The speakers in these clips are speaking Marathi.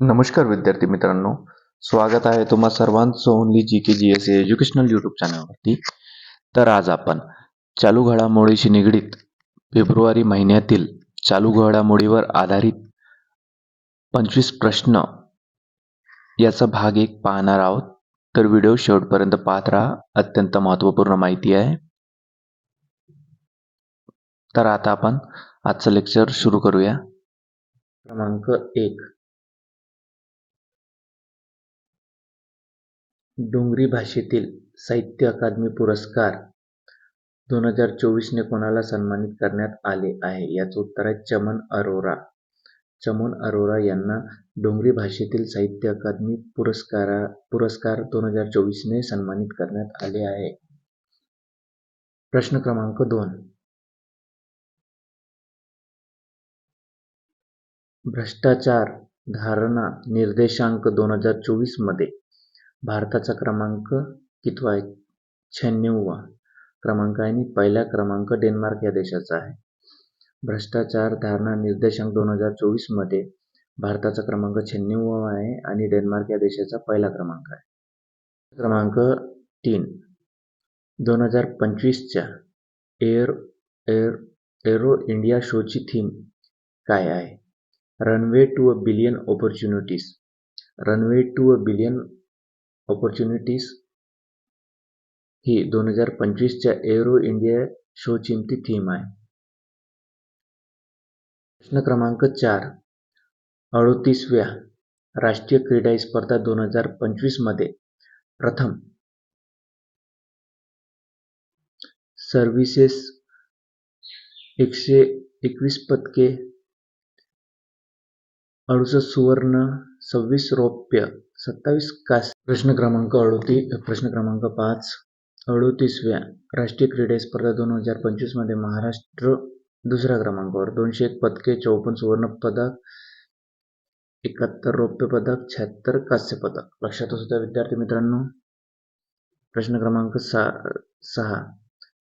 नमस्कार विद्यार्थी मित्रांनो. स्वागत आहे तुम्हा सर्वांचं only G K G S educational YouTube चॅनलवरती तर आज आपण चालू घडामोडीशी निगडीत फेब्रुवारी महिन्यातील चालू घडामोडीवर आधारित पंचवीस प्रश्न याचा भाग एक पाहणार आहोत. तर व्हिडिओ शेवटपर्यंत पाहत राहा. अत्यंत महत्त्वपूर्ण माहिती आहे. तर आता आपण आजचं लेक्चर सुरू करूया. क्रमांक एक. डोंगरी भाषेतील साहित्य अकादमी पुरस्कार दोन हजार चोवीसने कोणाला सन्मानित करण्यात आले आहे? याचं उत्तर आहे चमन अरोरा. चमन अरोरा यांना डोंगरी भाषेतील साहित्य अकादमी पुरस्कारा पुरस्कार दोन हजार चोवीसने सन्मानित करण्यात आले आहे. प्रश्न क्रमांक दोन. भ्रष्टाचार धारणा निर्देशांक दोन हजार चोवीसमध्ये भारताचा क्रमांक कितवा आहे? शहाण्णववा क्रमांक आहे आणि पहिला क्रमांक डेन्मार्क या देशाचा आहे. भ्रष्टाचार धारणा निर्देशांक दोन हजार चोवीसमध्ये भारताचा क्रमांक शहाण्णववा आहे आणि डेन्मार्क या देशाचा पहिला क्रमांक आहे. क्रमांक तीन. दोन हजार पंचवीसच्या एअर एअर एरो इंडिया शोची थीम काय आहे? Runway to a billion opportunities. Runway to a billion opportunities ही दोन हजार पंचवीसच्या एरो इंडिया शोची ती थीम आहे. प्रश्न क्रमांक चार. अडोतीसव्या राष्ट्रीय क्रीडा स्पर्धा दोन हजार पंचवीसमध्ये प्रथम सर्व्हिसेस एकशे एकवीस पदके अडुसष्ट सुवर्ण सव्वीस रौप्य सत्तावीस कास प्रश्न क्रमांक अडोती प्रश्न क्रमांक पाच अडोतीसव्या राष्ट्रीय क्रीडा स्पर्धा दोन हजार पंचवीसमध्ये महाराष्ट्र दुसऱ्या क्रमांकावर. दोनशे एक पदके चौपन्न सुवर्ण पदक एकाहत्तर रौप्य पदक शहात्तर कांस्य पदक. लक्षात असू द्या विद्यार्थी मित्रांनो. प्रश्न क्रमांक सा सहा.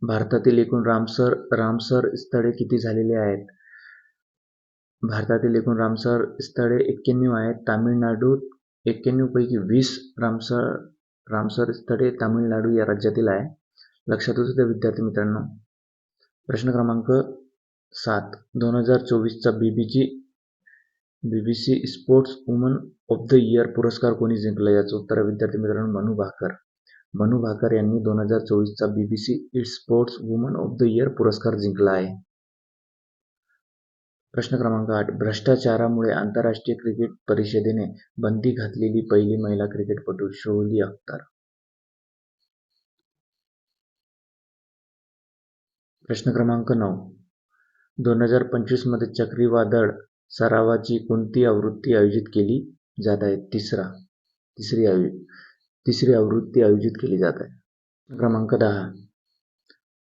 भारतातील एकूण रामसर रामसर स्थळे किती झालेली आहेत? भारतातील एकूण रामसर स्थळे एक्क्याण्णव आहेत. तामिळनाडू एक्क्याण्णव पैकी वीस रामसर रामसर स्थळे तामिळनाडू या राज्यातील आहे. लक्षात असू द्या विद्यार्थी मित्रांनो. प्रश्न क्रमांक सात. दोन हजार चोवीसचा B B G B B C sports woman of the year पुरस्कार कोणी जिंकला? याचं उत्तर विद्यार्थी मित्रांनो मनू भाकर. मनू भाकर यांनी दोन हजार चोवीसचा B B C sports woman of the year पुरस्कार जिंकला आहे. प्रश्न क्रमांक आठ. भ्रष्टाचारामुळे आंतरराष्ट्रीय क्रिकेट परिषदेने बंदी घातलेली पहिली महिला क्रिकेटपटू शोली अख्तर. प्रश्न क्रमांक नऊ. दोन हजार पंचवीसमध्ये चक्रीवादळ सरावाची कोणती आवृत्ती आयोजित केली जात आहे? तिसरा. तिसरी आयो तिसरी आवृत्ती आयोजित केली जात आहे. क्रमांक दहा.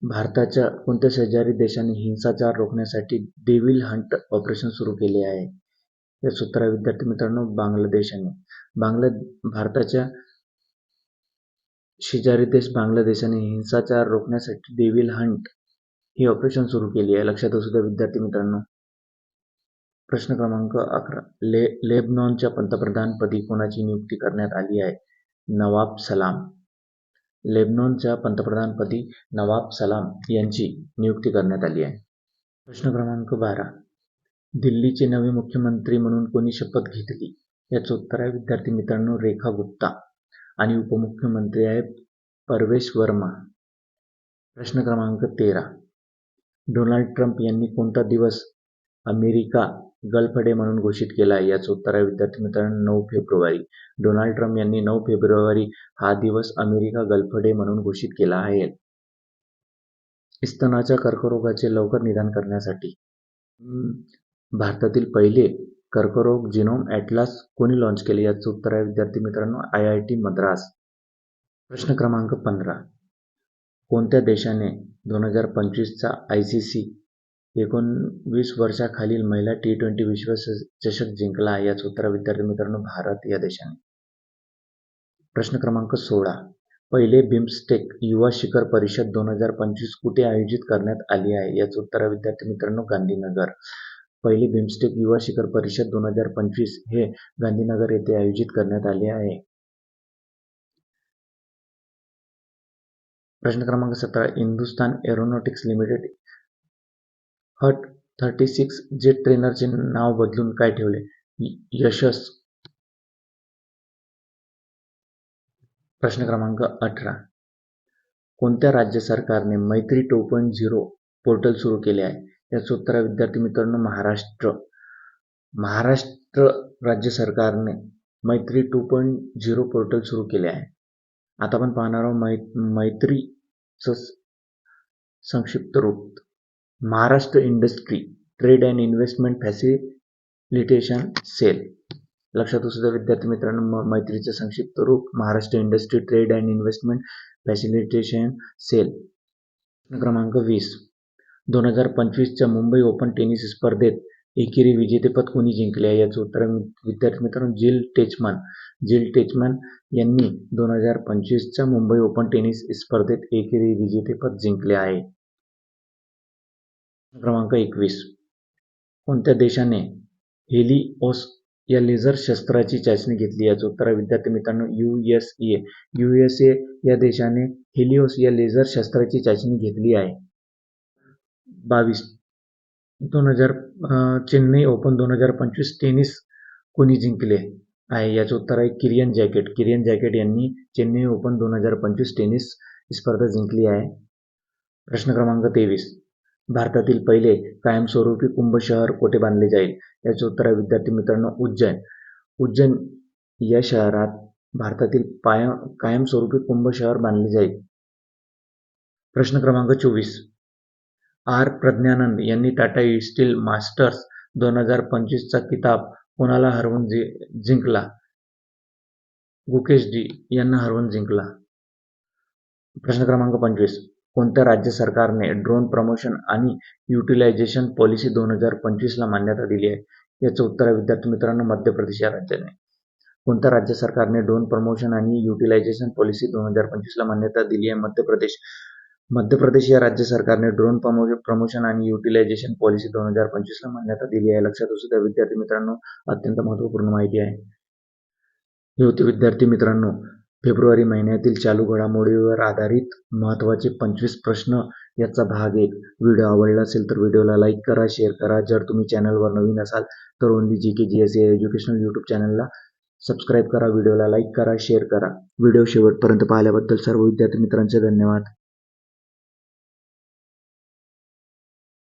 भारताच्या कोणत्या शेजारी देशाने हिंसाचार रोखण्यासाठी डेव्हिल हंट ऑपरेशन सुरू केले आहे? या सूत्रा विद्यार्थी मित्रांनो बांगलादेशाने बांगला भारताच्या शेजारी देश बांगलादेशाने हिंसाचार रोखण्यासाठी डेव्हिल हंट ही ऑपरेशन सुरू केली आहे. लक्षात असू द्या विद्यार्थी मित्रांनो. प्रश्न क्रमांक अकरा. ले लेबनॉनच्या पंतप्रधानपदी कोणाची नियुक्ती करण्यात आली आहे? नवाब सलाम. लेबनॉनच्या पंतप्रधानपदी नवाब सलाम यांची नियुक्ती करण्यात आली आहे. प्रश्न क्रमांक बारा. दिल्लीचे नवे मुख्यमंत्री म्हणून कोणी शपथ घेतली? याचं उत्तर आहे विद्यार्थी मित्रांनो रेखा गुप्ता आणि उपमुख्यमंत्री आहे परवेश वर्मा. प्रश्न क्रमांक तेरा. डोनाल्ड ट्रम्प यांनी कोणता दिवस अमेरिका गल्फ डे म्हणून घोषित केला. आहे याचं उत्तर आहे विद्यार्थी मित्रांनो नऊ फेब्रुवारी. डोनाल्ड ट्रम्प यांनी नऊ फेब्रुवारी हा दिवस अमेरिका गल्फ डे म्हणून घोषित केला आहे. स्तनाच्या कर्करोगाचे लवकर निदान करण्यासाठी. भारतातील पहिले कर्करोग जिनोम ॲटलास कोणी लॉन्च केले? याचं उत्तर आहे विद्यार्थी मित्रांनो आय आय टी मद्रास. प्रश्न क्रमांक पंधरा. कोणत्या देशाने दोन हजार पंचवीसचा आय सी सी एकोणवीस वर्षाखालील महिला टी ट्वेंटी विश्वचषक जिंकला आहे याचं उत्तर विद्यार्थी मित्रांनो भारत या देशाने. प्रश्न क्रमांक सोळा. पहिले बिम्स्टेक युवा शिखर परिषद दोन हजार पंचवीस कुठे आयोजित करण्यात आली आहे? याचं उत्तर विद्यार्थी मित्रांनो गांधीनगर. पहिले बिमस्टेक युवा शिखर परिषद दोन हजार पंचवीस हे गांधीनगर येथे आयोजित करण्यात आले आहे. प्रश्न क्रमांक सतरा. हिंदुस्तान एरोनॉटिक्स लिमिटेड हट थर्टी सिक्स जेट ट्रेनरचे नाव बदलून काय ठेवले? यशस. प्रश्न क्रमांक अठरा. कोणत्या राज्य सरकारने मैत्री टू पॉईंट झिरो पोर्टल सुरू केले आहे? याचं उत्तर विद्यार्थी मित्रांनो महाराष्ट्र. महाराष्ट्र राज्य सरकारने मैत्री टू पॉईंट झिरो पोर्टल सुरू केले आहे. आता आपण पाहणार आहोत मै मैत्रीचं संक्षिप्त रूप. Maharashtra industry trade and investment facilitation cell. लक्षात असू द्या विद्यार्थी मित्रांनो म- मैत्रीचे संक्षिप्त रूप Maharashtra industry trade and investment facilitation cell. क्रमांक वीस. दोन हजार पंचवीसच्या मुंबई ओपन टेनिस स्पर्धेत एकेरी विजेतेपद कोणी जिंकले आहे? याचं उत्तर विद्यार्थी मित्रांनो जिल टेचमन. जिल टेचमन यांनी दोन हजार पंचवीसच्या मुंबई ओपन टेनिस स्पर्धेत एकेरी विजेतेपद जिंकले आहे. क्रमांक एकवीस. कोणत्या देशाने हेलिओस या लेझर शस्त्राची चाचणी घेतली याचं उत्तर आहे? विद्यार्थी मित्रांनो U S A. U S A या देशाने हेलिओस या लेझर शस्त्राची चाचणी घेतली आहे. बावीस. दोन हजार चेन्नई ओपन दोन हजार पंचवीस टेनिस कोणी जिंकले आहे? याचं उत्तर आहे किरियन जॅकेट. किरियन जॅकेट यांनी चेन्नई ओपन दोन हजार पंचवीस टेनिस स्पर्धा जिंकली आहे. प्रश्न क्रमांक तेवीस. भारतातील पहिले कायमस्वरूपी कुंभ शहर कोठे बांधले जाईल? याचे उत्तर आहे विद्यार्थी मित्रांनो उज्जैन. उज्जैन या शहरात भारतातील पाय कायमस्वरूपी कुंभ शहर बांधले जाईल. प्रश्न क्रमांक चोवीस. आर. प्रज्ञानंद यांनी टाटा स्टील मास्टर्स दोन हजार पंचवीसचा किताब कोणाला हरवून जि जिंकला? गुकेश डी यांना हरवून जिंकला. प्रश्न क्रमांक पंचवीस. कोणत्या राज्य सरकारने ड्रोन प्रमोशन आणि युटिलायझेशन पॉलिसी दोन हजार पंचवीसला मान्यता दिली आहे? याचं उत्तर आहे विद्यार्थी मित्रांनो मध्य प्रदेश या राज्याने. कोणत्या राज्य सरकारने ड्रोन प्रमोशन आणि युटिलायझेशन पॉलिसी दोन हजार पंचवीसला मान्यता दिली आहे? मध्य प्रदेश. मध्य प्रदेश या राज्य सरकारने ड्रोन प्रमोशन आणि युटिलायझेशन पॉलिसी दोन हजार पंचवीसला मान्यता दिली आहे. लक्षात असू द्या विद्यार्थी मित्रांनो अत्यंत महत्त्वपूर्ण माहिती आहे. हे होते विद्यार्थी मित्रांनो फेब्रुवारी महिन्यातील चालू घडामोडीवर आधारित महत्त्वाचे पंचवीस प्रश्न याचा भाग एक. व्हिडिओ आवडला असेल तर व्हिडिओला लाईक करा शेअर करा. जर तुम्ही चॅनलवर नवीन असाल तर only G K G S A educational YouTube चॅनलला सबस्क्राईब करा व्हिडिओला लाईक करा शेअर करा. व्हिडिओ शेवटपर्यंत पाहिल्याबद्दल सर्व विद्यार्थी मित्रांचे धन्यवाद.